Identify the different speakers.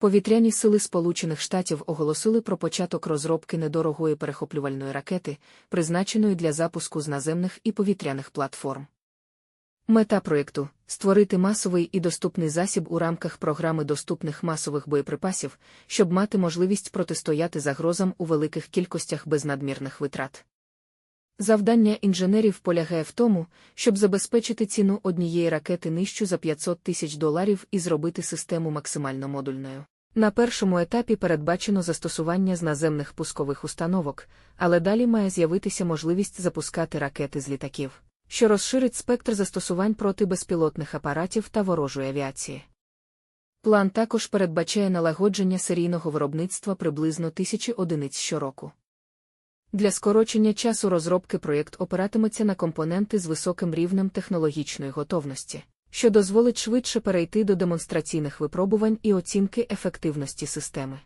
Speaker 1: Повітряні сили Сполучених Штатів оголосили про початок розробки недорогої перехоплювальної ракети, призначеної для запуску з наземних і повітряних платформ. Мета проєкту створити масовий і доступний засіб у рамках програми доступних масових боєприпасів, щоб мати можливість протистояти загрозам у великих кількостях без надмірних витрат. Завдання інженерів полягає в тому, щоб забезпечити ціну однієї ракети нижчу за 500 тисяч доларів і зробити систему максимально модульною. На першому етапі передбачено застосування з наземних пускових установок, але далі має з'явитися можливість запускати ракети з літаків, що розширить спектр застосувань проти безпілотних апаратів та ворожої авіації. План також передбачає налагодження серійного виробництва приблизно тисячі одиниць щороку. Для скорочення часу розробки проєкт опиратиметься на компоненти з високим рівнем технологічної готовності, що дозволить швидше перейти до демонстраційних випробувань і оцінки ефективності системи.